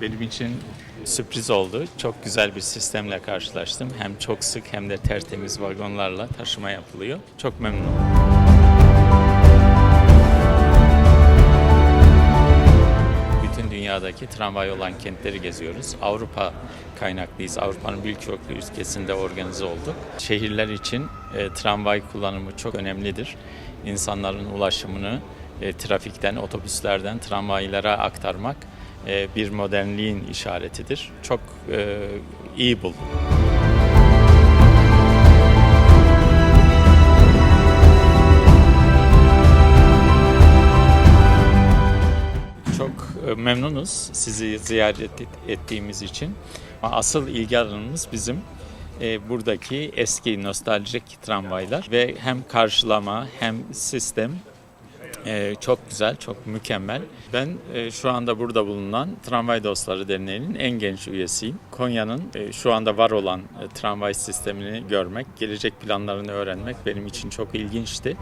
benim için sürpriz oldu. Çok güzel bir sistemle karşılaştım. Hem çok sık hem de tertemiz vagonlarla taşıma yapılıyor. Çok memnunum. Bütün dünyadaki tramvay olan kentleri geziyoruz. Avrupa kaynaklıyız. Avrupa'nın birçok ülkesinde organize olduk. Şehirler için e, tramvay kullanımı çok önemlidir. İnsanların ulaşımını e, trafikten, otobüslerden tramvaylara aktarmak bir modernliğin işaretidir. Çok e, iyi buldum. Çok e, memnunuz sizi ziyaret et- ettiğimiz için. Asıl ilgi alanımız bizim e, buradaki eski nostaljik tramvaylar ve hem karşılama hem sistem e, çok güzel, çok mükemmel. Ben e, şu anda burada bulunan Tramvay Dostları Derneği'nin en genç üyesiyim. Konya'nın e, şu anda var olan e, tramvay sistemini görmek, gelecek planlarını öğrenmek benim için çok ilginçti.